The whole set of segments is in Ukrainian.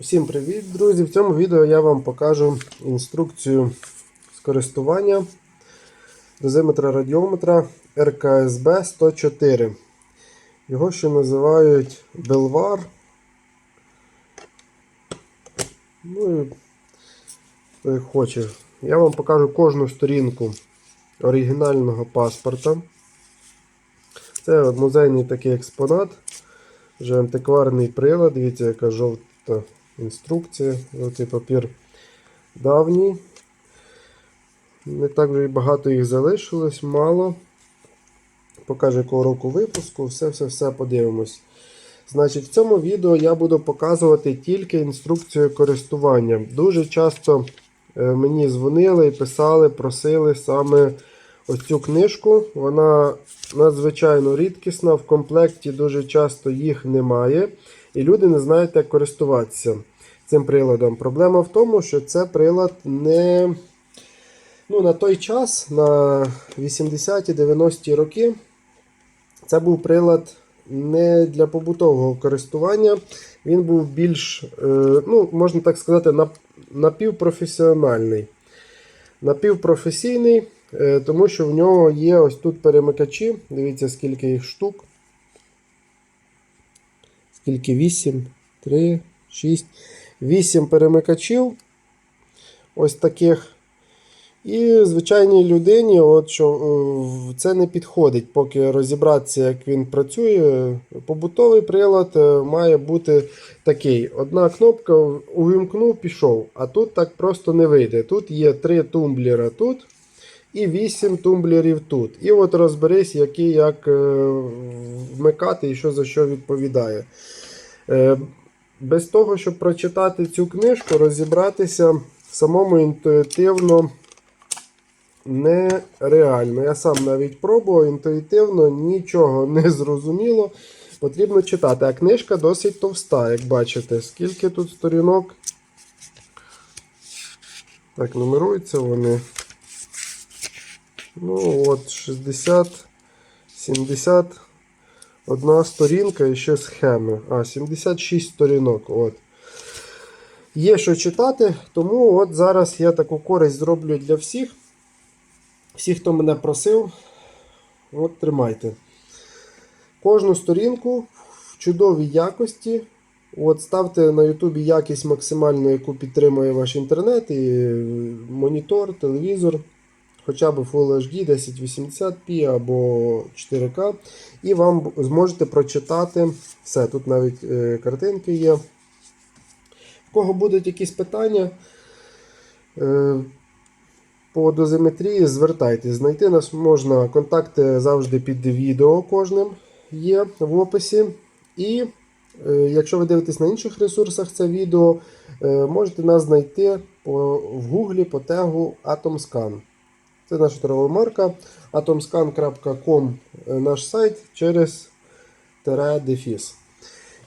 Всім привіт, друзі! В цьому відео я вам покажу інструкцію з користування дозиметра радіометра РКСБ 104. Його ще називають Белвар. Ну і хто як хоче. Я вам покажу кожну сторінку оригінального паспорта. Це музейний такий експонат. Вже антикварний прилад, дивіться, яка жовта інструкція, жовтий папір давній. Не так вже і багато їх залишилось, мало. Покаже якого року випуску, все-все-все подивимось. Значить, в цьому відео я буду показувати тільки інструкцію користування. Дуже часто е, мені дзвонили і писали, просили саме ось цю книжку. Вона надзвичайно рідкісна, в комплекті дуже часто їх немає. І люди не знають, як користуватися цим приладом. Проблема в тому, що це прилад не ну, на той час, на 80-90-ті роки, це був прилад не для побутового користування. Він був більш, е, ну, можна так сказати, напівпрофесіональний. Напівпрофесійний, е, тому що в нього є ось тут перемикачі. Дивіться, скільки їх штук. Скільки? 8, 3, 6, 8 перемикачів. Ось таких. І звичайній людині, от що е, це не підходить, поки розібратися, як він працює. Побутовий прилад е, має бути такий. Одна кнопка увімкнув, пішов. А тут так просто не вийде. Тут є 3 тумблера тут і 8 тумблерів тут. І от розберись, який як е, вмикати і що за що відповідає. Е, Без того, щоб прочитати цю книжку, розібратися самому інтуїтивно нереально. Я сам навіть пробував інтуїтивно, нічого не зрозуміло. Потрібно читати. А книжка досить товста, як бачите. Скільки тут сторінок? Так, нумеруються вони. Ну, от, 60, 70, одна сторінка і ще схеми. А, 76 сторінок. От. Є що читати, тому от зараз я таку користь зроблю для всіх. Всі, хто мене просив, от тримайте. Кожну сторінку в чудовій якості. От Ставте на Ютубі якість максимальну, яку підтримує ваш інтернет, і монітор, телевізор, хоча б Full HD 1080p або 4К. І вам зможете прочитати все. Тут навіть е, картинки є. В кого будуть якісь питання, е, по дозиметрії звертайтесь. Знайти нас можна, контакти завжди під відео кожним є в описі. І е, якщо ви дивитесь на інших ресурсах це відео, можете нас знайти в гуглі по тегу AtomScan. Це наша торгова марка atomscan.com е, наш сайт через дефіс.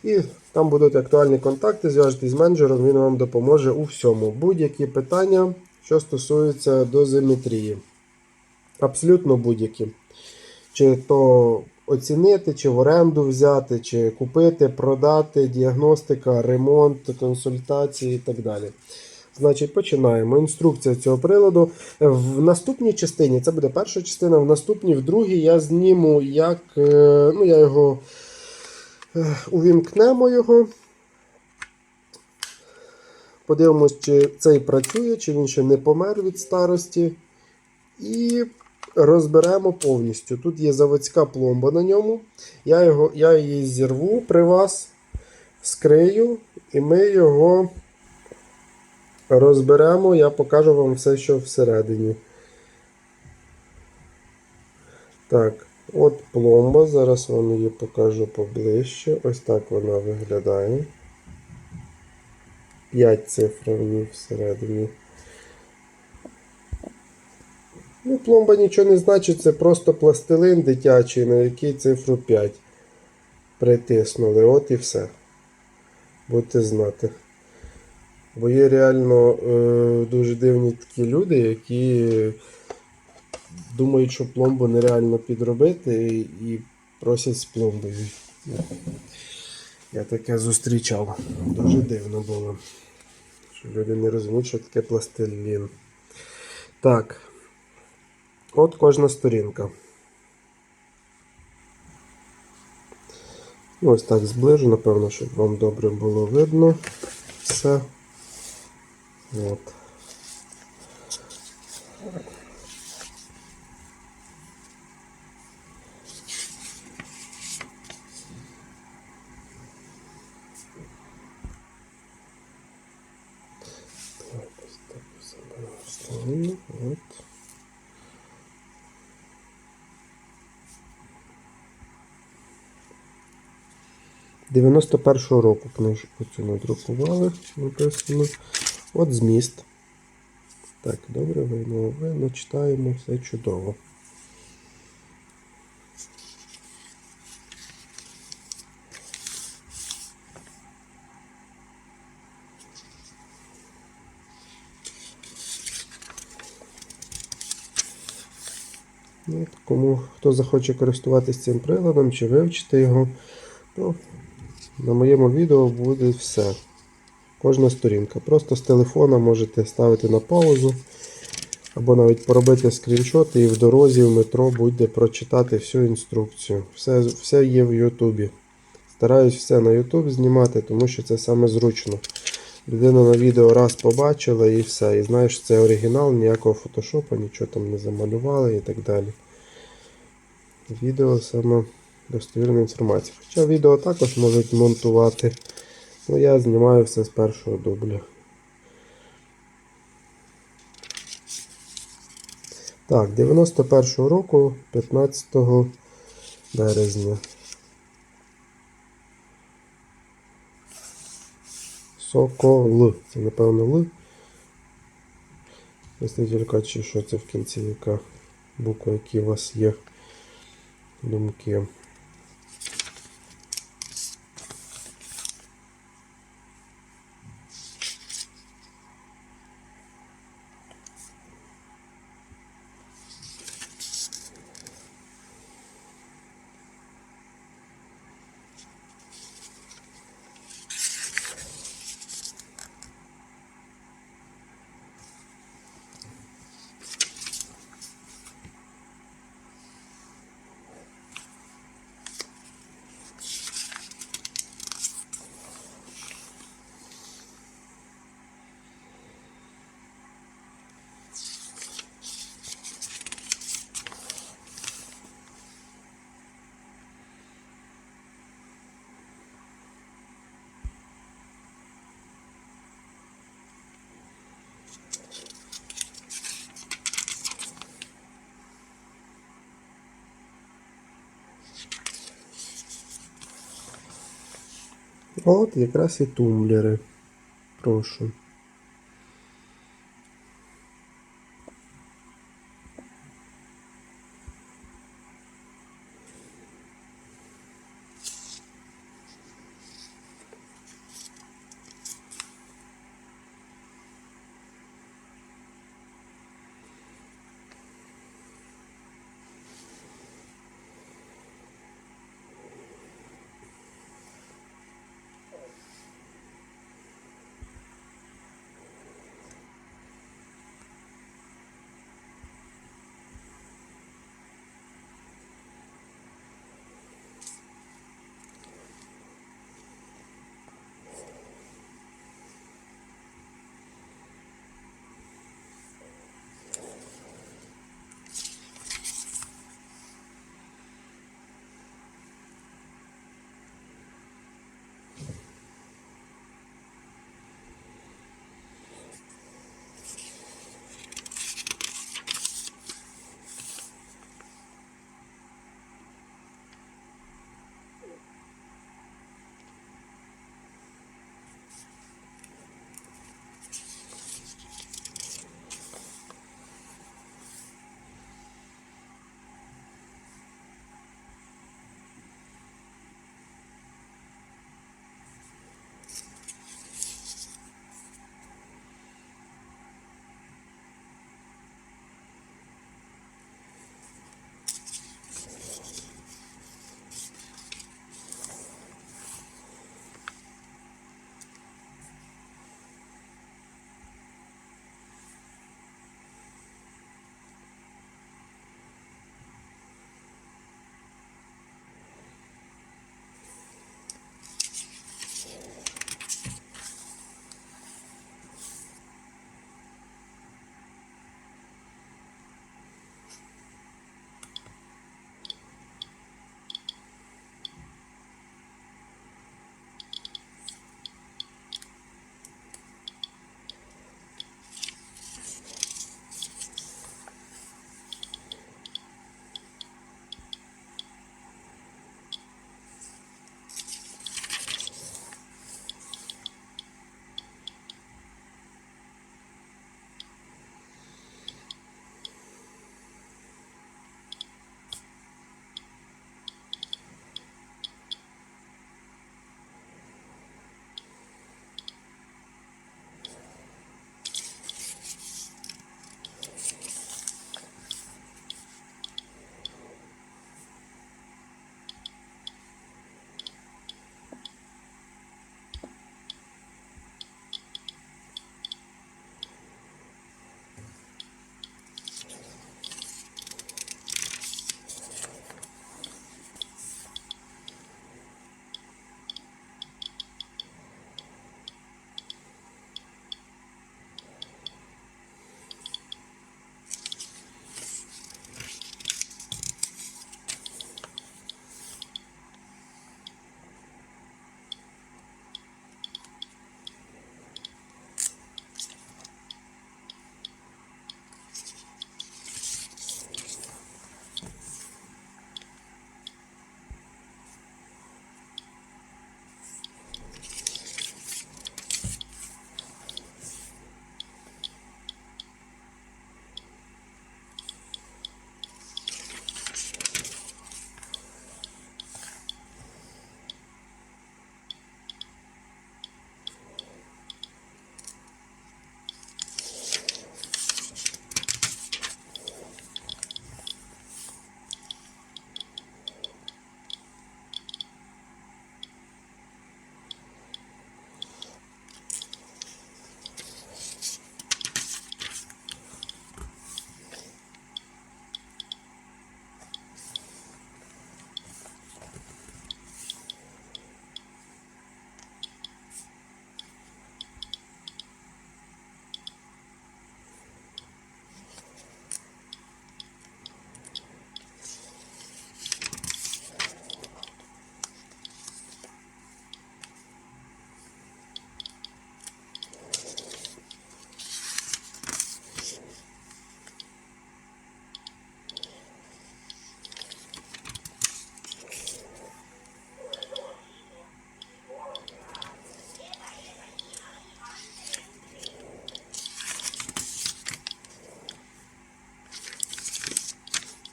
І там будуть актуальні контакти, зв'яжетесь з менеджером, він вам допоможе у всьому. Будь-які питання, що стосуються дозиметрії. Абсолютно будь-які. Чи то оцінити, чи в оренду взяти, чи купити, продати, діагностика, ремонт, консультації і так далі. Значить, починаємо. Інструкція цього приладу. В наступній частині, це буде перша частина, в наступній, в другій я зніму, як е, ну, я його е, увімкнемо його. Подивимось, чи цей працює, чи він ще не помер від старості. І розберемо повністю. Тут є заводська пломба на ньому. Я, його, я її зірву при вас, скрию, і ми його розберемо. Я покажу вам все, що всередині. Так, от пломба. Зараз вам її покажу поближче. Ось так вона виглядає. 5 цифр в ній всередині. Ну, пломба нічого не значить, це просто пластилин дитячий, на який цифру 5 притиснули. От і все. Будете знати. Бо є реально е, дуже дивні такі люди, які думають, що пломбу нереально підробити і, просять з пломбою. Я таке зустрічав. Дуже дивно було. Що люди не розуміють, що таке пластилін. Так. От кожна сторінка. Ну, Ось так зближу, напевно, щоб вам добре було видно все. От. Так, ось так заберу сторону. От. – 91-го року книжку цю надрукували, написано. От зміст. Так, добре, видно, видно, читаємо, все чудово. Ну, от Кому хто захоче користуватися цим приладом чи вивчити його, то на моєму відео буде все. Кожна сторінка. Просто з телефона можете ставити на паузу, або навіть поробити скріншоти і в дорозі, в метро будете прочитати всю інструкцію. Все, все є в Ютубі. Стараюсь все на Ютуб знімати, тому що це саме зручно. Людина на відео раз побачила і все. І знаєш, це оригінал, ніякого фотошопа, нічого там не замалювали і так далі. Відео саме достовірна інформація. Хоча відео також можуть монтувати. Ну, я знімаю все з першого дубля. Так, 91-го року, 15 березня. Сокол. Це напевно Л. Мислителька, чи що це в кінці, яка буква, які у вас є думки. От якраз і тумблери. Прошу.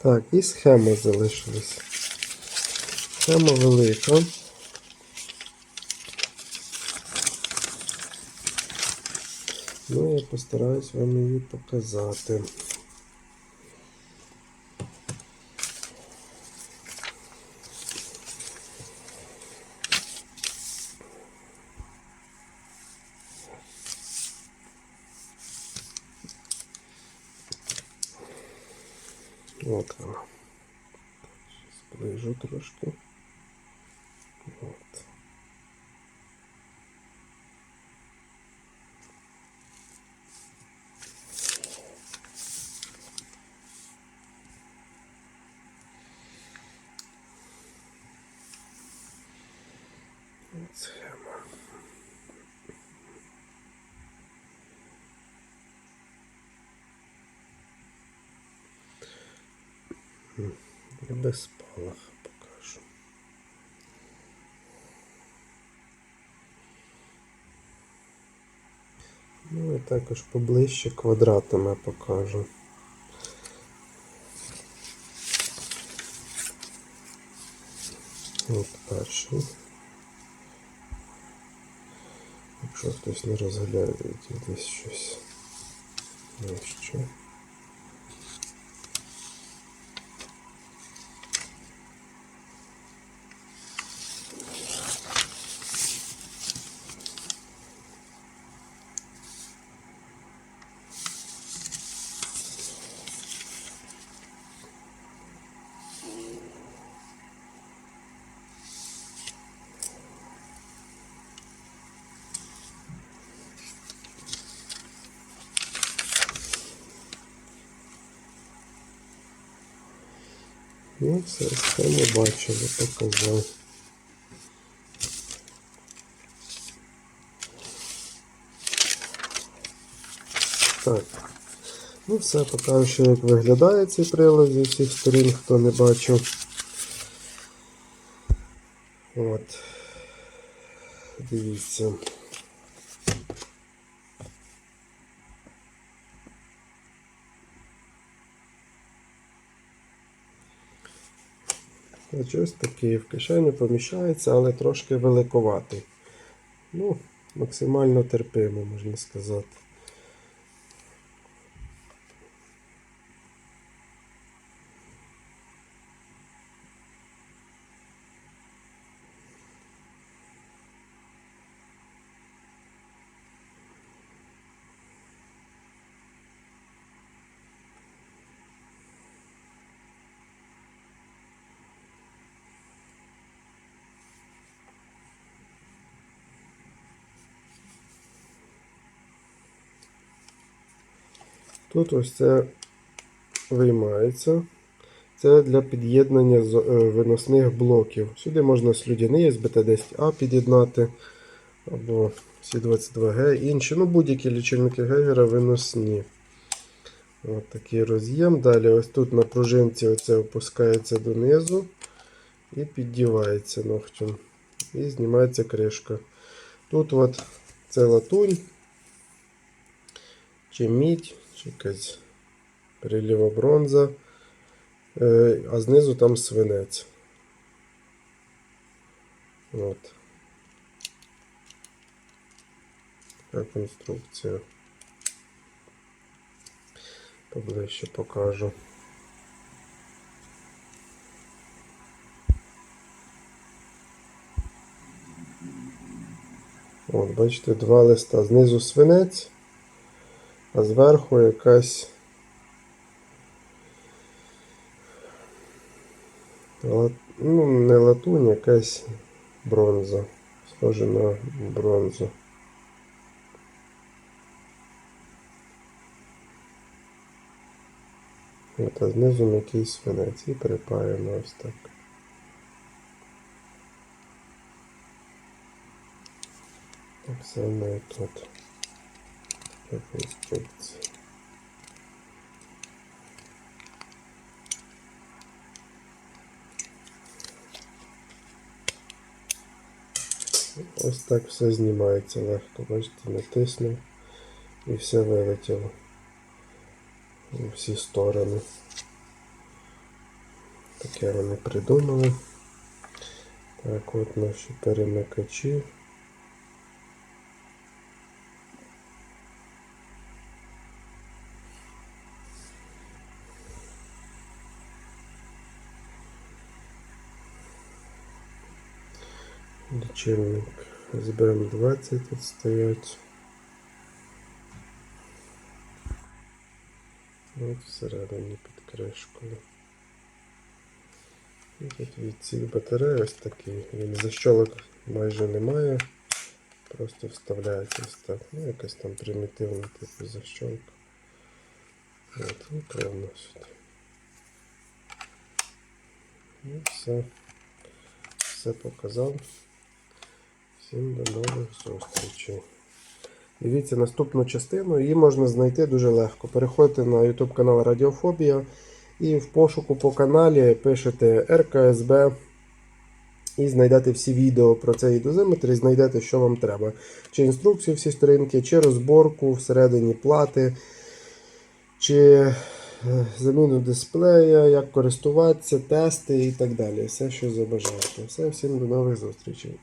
Так, і схема залишилась. Схема велика. Ну, я постараюсь вам її показати. От вона. Зближу трошки. От. От Схема. Я без спалаха покажу. Ну і також поближче квадратами покажу. От перший. Якщо хтось не розглядає десь щось нижче. Ну, все, схему бачили, показав. Так. Ну, все, покажу, що як виглядає цей прилад зі всіх сторін, хто не бачив. От. Дивіться. Значить, ось такий в кишеню поміщається, але трошки великоватий. Ну, максимально терпимо, можна сказати. Тут ось це виймається. Це для під'єднання е, виносних блоків. Сюди можна слюдяний СБТ-10А під'єднати. Або С22Г, інші. Ну, будь-які лічильники Гейгера виносні. Ось такий роз'єм. Далі ось тут на пружинці оце опускається донизу і піддівається ногтем. І знімається кришка. Тут от це латунь чи мідь, якась переліва бронза, е, а знизу там свинець. От. Така конструкція. Поближче покажу. От, бачите, два листа. Знизу свинець, а зверху якась ну, не латунь, якась бронза. Схоже на бронзу. От, а знизу м'який свинець і припаяно ось так. Так само і тут. Така. Ось так все знімається легко. Бачите, натиснув і все вилетіло у всі сторони. Таке вони придумали. Так, от наші перемикачі. Лічильник з БМ20 тут. От всередині під кришкою. І тут відсік батареї ось такий. Він защолок майже немає. Просто вставляється ось так. Ну, якась там примітивна типу защолка. От, і повно сюди. І все. Все показав. Всім до нових зустрічей. Дивіться наступну частину, її можна знайти дуже легко. Переходьте на YouTube канал Радіофобія і в пошуку по каналі пишете РКСБ і знайдете всі відео про цей дозиметр і знайдете, що вам треба. Чи інструкцію всі сторінки, чи розборку всередині плати, чи е, заміну дисплея, як користуватися, тести і так далі. Все, що забажаєте. Все, всім до нових зустрічей.